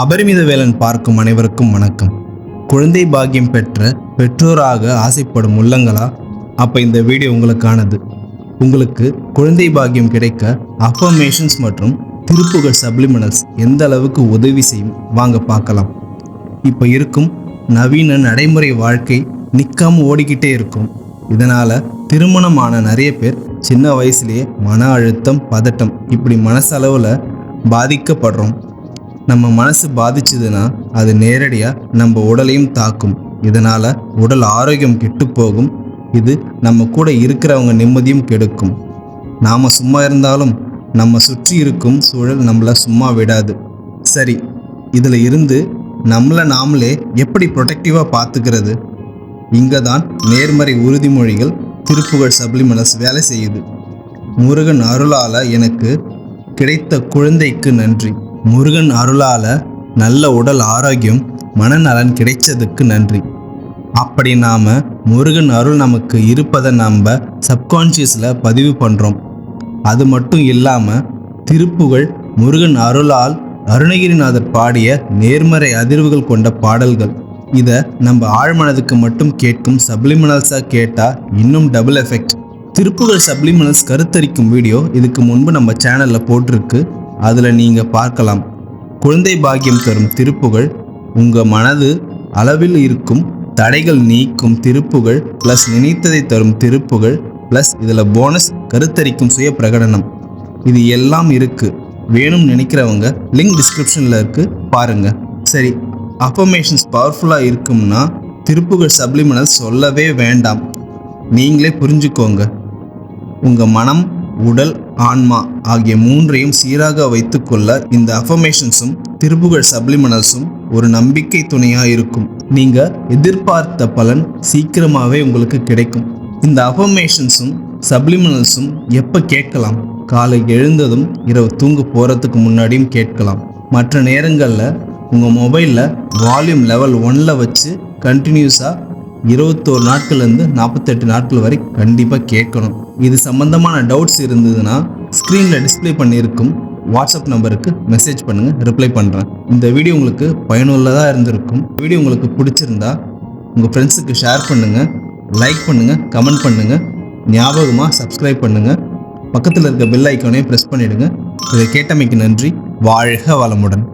அபரிமித வேலன் பார்க்கும் அனைவருக்கும் வணக்கம். குழந்தை பாக்கியம் பெற்ற பெற்றோராக ஆசைப்படும் உள்ளங்களா அப்போ இந்த வீடியோ உங்களுக்கானது. உங்களுக்கு குழந்தை பாக்கியம் கிடைக்க அஃபர்மேஷன்ஸ் மற்றும் திருப்புகள் சப்ளிமினல்ஸ் எந்த அளவுக்கு உதவி செய்யும்? வாங்க பார்க்கலாம். இப்போ இருக்கும் நவீன நடைமுறை வாழ்க்கை நிற்காம ஓடிக்கிட்டே இருக்கும். இதனால் திருமணமான நிறைய பேர் சின்ன வயசுலேயே மன அழுத்தம் பதட்டம் இப்படி மனசளவில் பாதிக்கப்படுறோம். நம்ம மனசு பாதிச்சதுன்னா அது நேரடியாக நம்ம உடலையும் தாக்கும். இதனால் உடல் ஆரோக்கியம் கெட்டு போகும். இது நம்ம கூட இருக்கிறவங்க நிம்மதியும் கெடுக்கும். நாம் சும்மா இருந்தாலும் நம்ம சுற்றி இருக்கும் சூழல் நம்மளை சும்மா விடாது. சரி இதில் இருந்து நம்மளை நாமளே எப்படி ப்ரொடெக்டிவாக பார்த்துக்கிறது இங்கே தான் நேர்மறை உறுதிமொழிகள் திருப்புகழ் சப்ளிமெனஸ் வேலை செய்யுது. முருகன் அருளால் எனக்கு கிடைத்த குழந்தைக்கு நன்றி. முருகன் அருளால் நல்ல உடல் ஆரோக்கியம் மனநலன் கிடைச்சதுக்கு நன்றி. அப்படி நாம் முருகன் அருள் நமக்கு இருப்பதை நம்ம சப்கான்ஷியஸில் பதிவு பண்ணுறோம் அது மட்டும் இல்லாமல் திருப்புகழ் முருகன் அருளால் அருணகிரிநாதர் பாடிய நேர்மறை அதிர்வுகள் கொண்ட பாடல்கள். இதை நம்ம ஆழ்மனதுக்கு மட்டும் கேட்கும் சப்ளிமினல்ஸாக கேட்டால் இன்னும் டபுள் எஃபெக்ட் திருப்புகழ் சப்ளிமினல்ஸ் கருத்தரிக்கும் வீடியோ இதுக்கு முன்பு நம்ம சேனலில் போட்டிருக்கு. அதில் நீங்கள் பார்க்கலாம். குழந்தை பாக்கியம் தரும் திருப்புகள் உங்கள் மனது அளவில் இருக்கும் தடைகள் நீக்கும் திருப்புகள் ப்ளஸ் நினைத்ததை தரும் திருப்புகள் ப்ளஸ் இதில் போனஸ் கருத்தரிக்கும் சுய பிரகடனம். இது எல்லாம் இருக்கு. வேணும் நினைக்கிறவங்க லிங்க் டிஸ்கிரிப்ஷனில் இருக்கு பாருங்க. சரி அஃபர்மேஷன்ஸ் பவர்ஃபுல்லாக இருக்கும்னா திருப்புகள் சப்ளிமினல் சொல்லவே வேண்டாம். நீங்களே புரிஞ்சுக்கோங்க. உங்கள் மனம் உடல் ஆன்மா ஆகிய மூன்றையும் சீராக வைத்துக்கொள்ள இந்த அஃபர்மேஷன்ஸும் திருப்புகழ் சப்ளிமனல்ஸும் ஒரு நம்பிக்கை துணையாக இருக்கும் நீங்கள் எதிர்பார்த்த பலன் சீக்கிரமாகவே உங்களுக்கு கிடைக்கும். இந்த அஃபர்மேஷன்ஸும் சப்ளிமனல்ஸும் எப்போ கேட்கலாம்? காலை எழுந்ததும் இரவு தூங்க போகிறதுக்கு முன்னாடியும் கேட்கலாம். மற்ற நேரங்களில் உங்கள் மொபைலில் வால்யூம் லெவல் ஒன்னில் வச்சு கண்டினியூஸாக இருபத்தோரு நாட்கள்லேருந்து நாற்பத்தெட்டு நாட்கள் வரை கண்டிப்பாக கேட்கணும். இது சம்பந்தமான டவுட்ஸ் இருந்ததுன்னா ஸ்க்ரீனில் டிஸ்ப்ளே பண்ணியிருக்கும். வாட்ஸ்அப் நம்பருக்கு மெசேஜ் பண்ணுங்கள் ரிப்ளை பண்ணுறேன் இந்த வீடியோ உங்களுக்கு பயனுள்ளதாக இருந்திருக்கும். வீடியோ உங்களுக்கு பிடிச்சிருந்தா உங்கள் ஃப்ரெண்ட்ஸுக்கு ஷேர் பண்ணுங்கள் லைக் பண்ணுங்கள் கமெண்ட் பண்ணுங்கள் ஞாபகமாக சப்ஸ்கிரைப் பண்ணுங்கள் பக்கத்தில் இருக்க பெல் ஐக்கோனையும் ப்ரெஸ் பண்ணிவிடுங்க இதை கேட்டமைக்கு நன்றி. வாழ்க வளமுடன்.